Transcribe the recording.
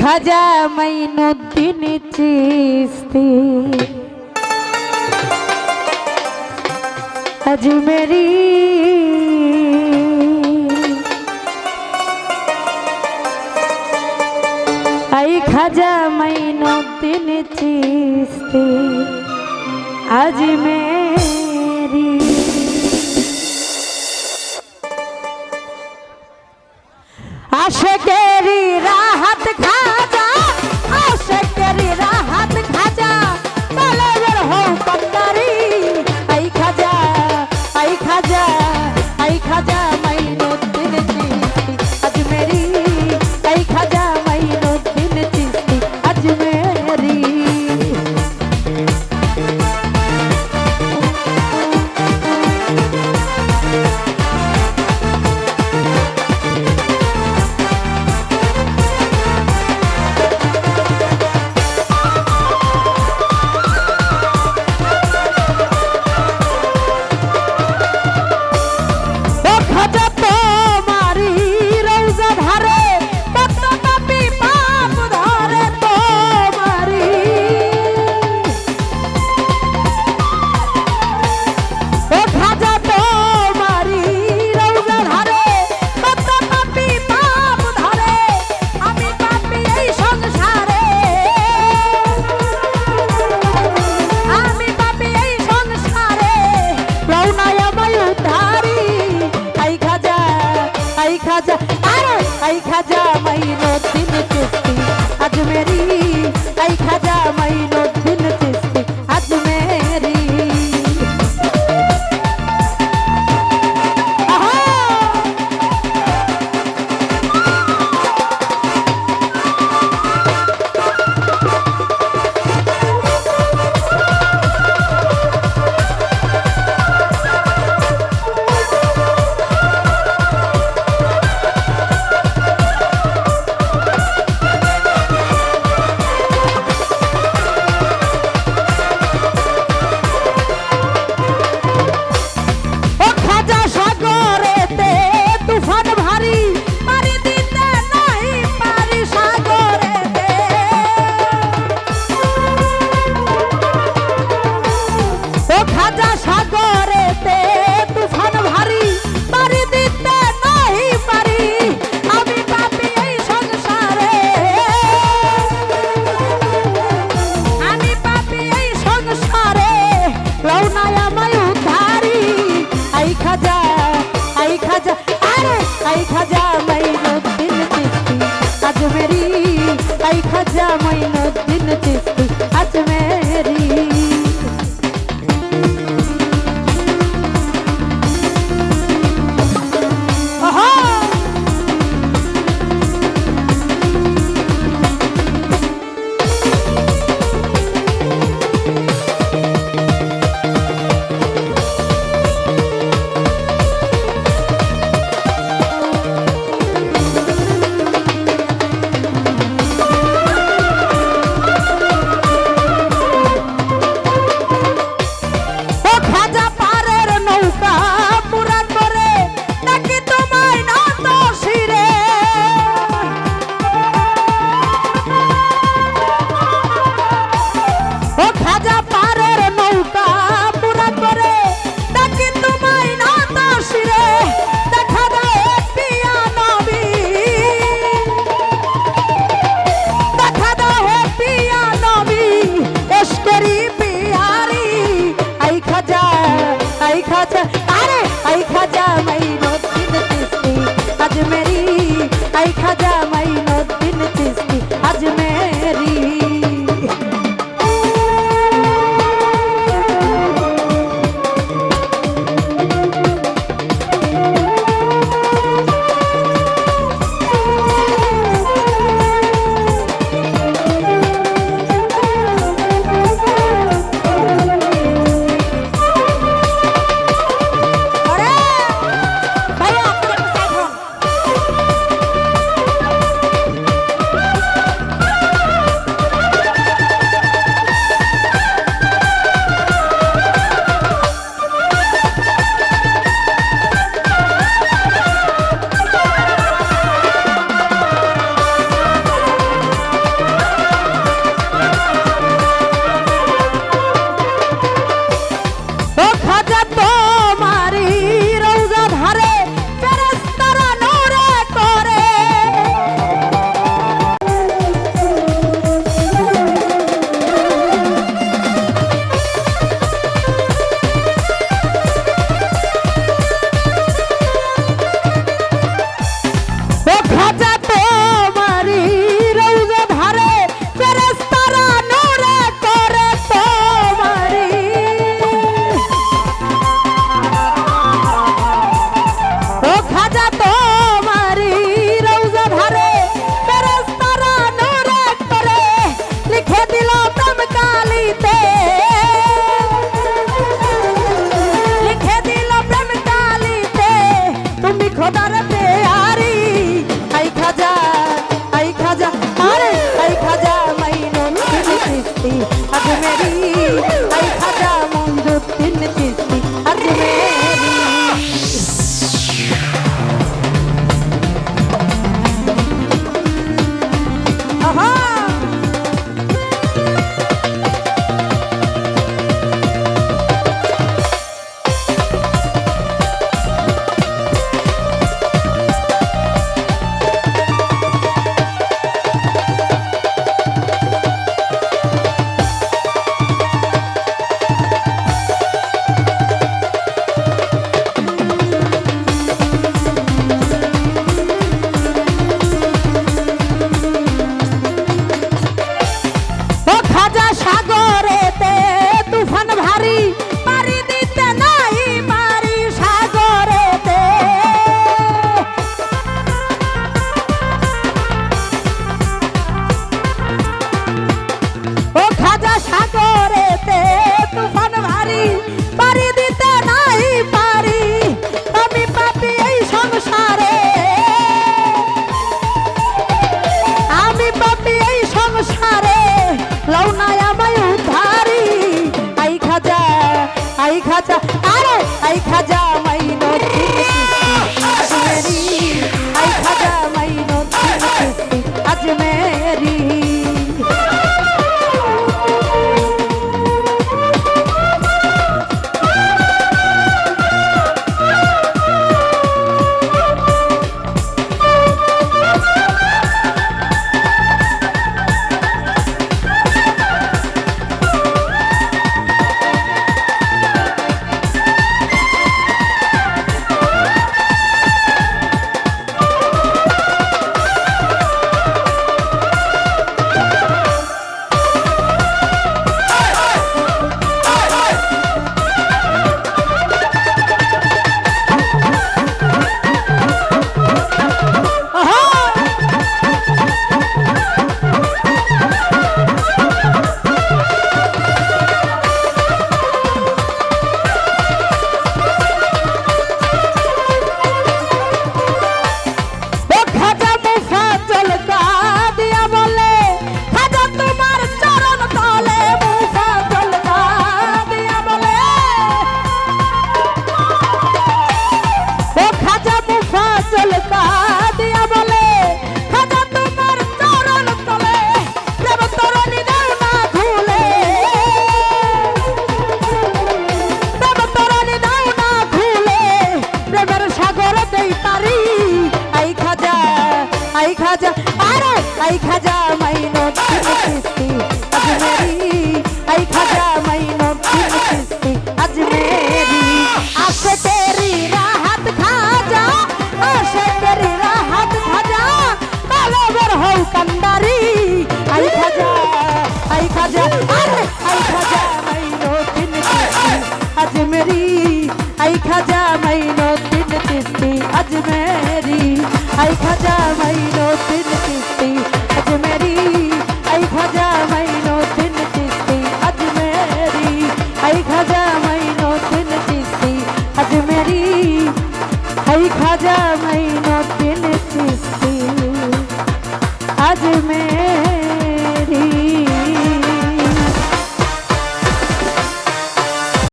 খাজা মাইনুদ্দিন চিস্তি। আজমেরি আই খাজা মাইনুদ্দিন চিস্তি। আজমের হাজার Rádio. সময় নদিন চিস্তু আজ মেয়ে আরে আই খাজা মাইনো কিস্তি আজমেরি। আই খাজা মাইনো কিস্তি আজমেরি। আসে তেরি রাহাত খাজা, আসে তেরি রাহাত খাজা কালবর হও কান্দারি আই খাজা আই খাজা, আরে আই খাজা মাইনো কিস্তি আজমেরি। আই খাজা মাইনো তিন কিস্তি আজমেরি। আই খাজা মাইনো তিন কিস্তি আই খাজা মাইনো তিন কিস্তি আজমেরি